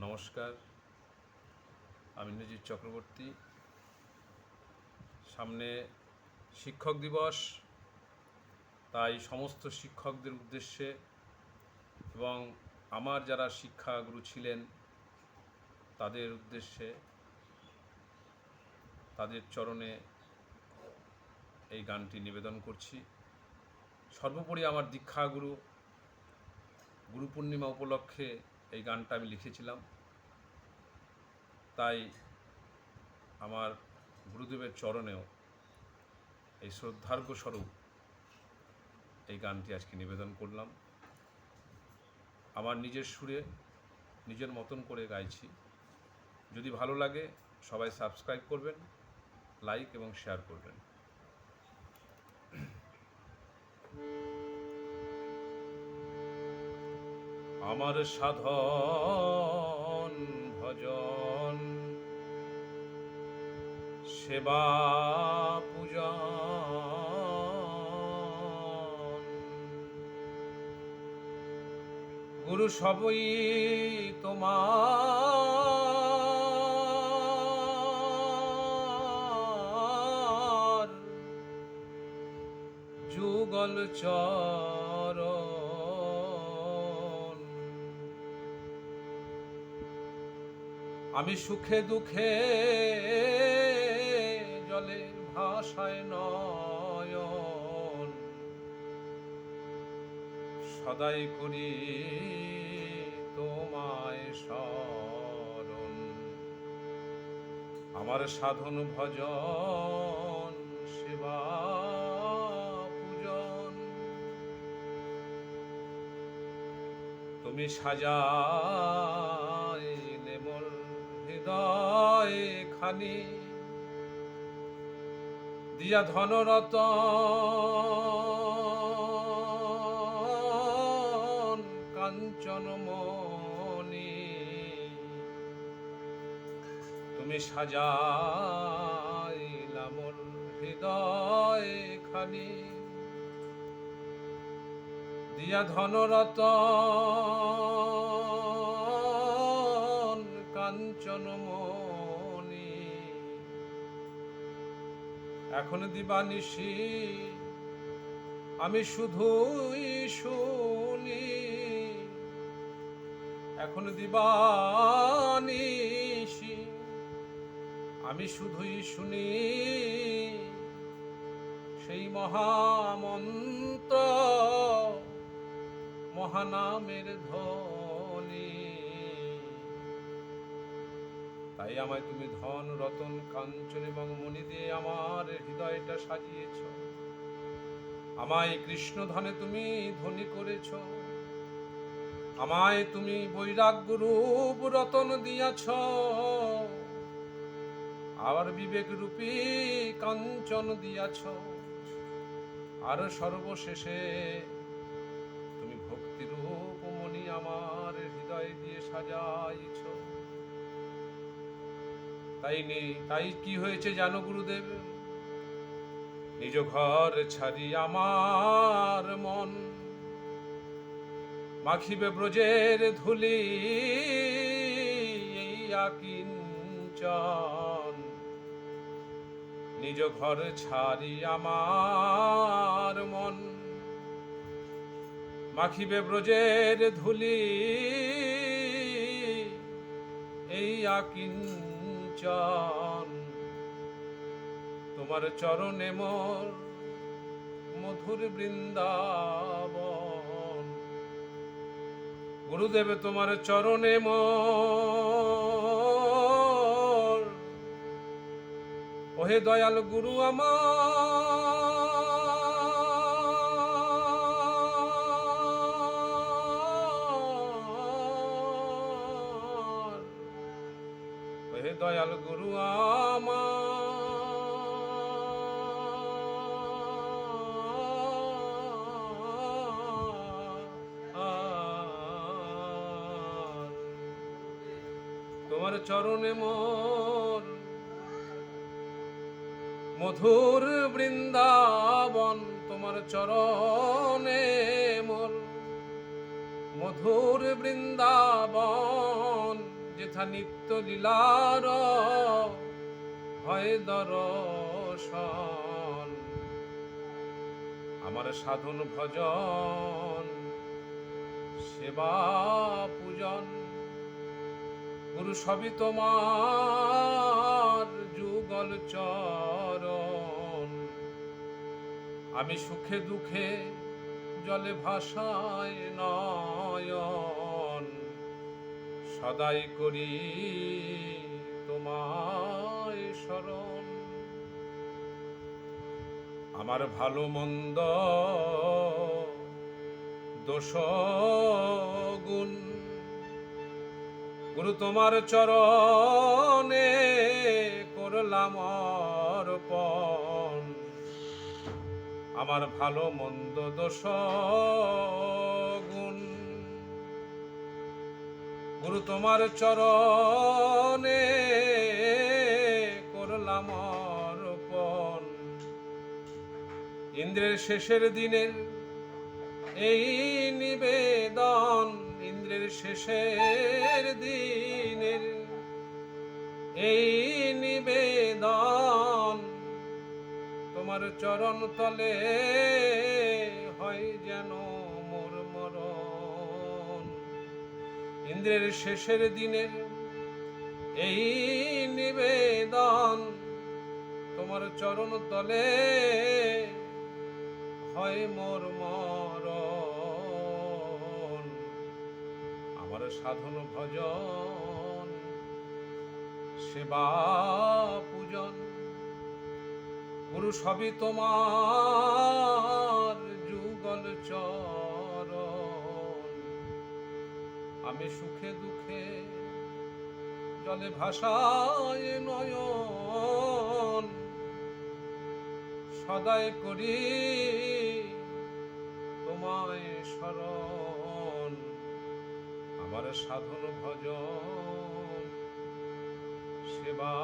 নমস্কার। আমি নজির চক্রবর্তী। সামনে শিক্ষক দিবস, তাই সমস্ত শিক্ষকদের উদ্দেশ্যে এবং আমার যারা শিক্ষাগুরু ছিলেন, তাদের উদ্দেশ্যে তাদের চরণে এই গানটি নিবেদন করছি। সর্বোপরি আমার দীক্ষাগুরু গুরু পূর্ণিমা উপলক্ষে এই গানটা আমি লিখেছিলাম। তাই আমার গুরুদেবের চরণেও এই শ্রদ্ধার্ঘ্য স্বরূপ এই গানটি আজকে নিবেদন করলাম। আমার নিজের সুরে, নিজের মতন করে গাইছি। যদি ভালো লাগে, সবাই সাবস্ক্রাইব করবেন, লাইক এবং শেয়ার করবেন। আমার সাধন ভজন। সেবা পূজা গুরু সবই তোমার। যুগল চরণ আমি সুখে দুঃখে জলে ভাষায় নয়ন সদাই করি তোমায় স্মরণ। আমার সাধন, ভজন, সেবা, পূজন। তুমি মোর হৃদয় খানি দিয়া ধনরত কাঞ্চন মনি তুমি সাজাইলা মোর হৃদয় খানি দিয়া ধনরত কাঞ্চন মনি এখন দিবানিশি, আমি শুধুই শুনি। এখন দিবানিশি, আমি শুধুই শুনি। সেই মহামন্ত্র মহানামের ধ্বনি। তাই আমায় তুমি ধন, রতন, কাঞ্চন এবং মণি দিয়ে আমার হৃদয়টা সাজিয়েছ। আমায় কৃষ্ণ ধনে তুমি ধনী করেছ। আমায় তুমি বৈরাগ্য রূপ, রতন দিয়াছ। আবার বিবেক রূপী কাঞ্চন দিয়াছ। আর সর্বশেষে তুমি ভক্তিরূপ মণি আমার হৃদয় দিয়ে সাজাইছ। তাই নেই তাই কি হয়েছে জানো গুরুদেব? নিজ ঘর ছাড়ি আমার মন। মাখিবে ব্রজের ধুলি আকিঞ্চন নিজ ঘর ছাড়ি আমার মন। মাখিবে ব্রজের ধুলি এই আকিঞ্চন তোমার চরণে মোর মধুর বৃন্দাবন। গুরুদেব তোমার চরণে মোর। ওহে দয়াল গুরু আমার ওহে দয়াল গুরু তোমার চরণে মোর মধুর বৃন্দাবন তোমার চরণে মোর মধুর বৃন্দাবন। দেখা নিত্য লীলার হয় দর্শন। আমার সাধন ভজন, সেবা পূজন, গুরু সবই তোমার যুগল চরণ। আমি সুখে দুঃখে জলে ভাষায় নয়ন। সদাই করি তোমায় স্মরণ। আমার ভালো মন্দ দোষ গুণ গুরু তোমার চরণে করলাম অর্পণ। আমার ভালো মন্দ দোষ গুরু তোমার চরণে করলাম অর্পণ। ইন্দ্রের শেষের দিনের এই নিবেদন, ইন্দ্রের শেষের দিনের এই নিবেদন তোমার চরণ তলে হয় যেন ইন্দ্রের শেষের দিনের এই নিবেদন তোমার চরণ তলে হয় মোর মরণ। আমার সাধন ভজন, সেবা পূজন, গুরু সবই তোমার যুগল চরণ আমি সুখে দুঃখে জলে ভাষায় নয়ন। সদাই করি তোমায় স্মরণ আমার সাধন ভজন সেবা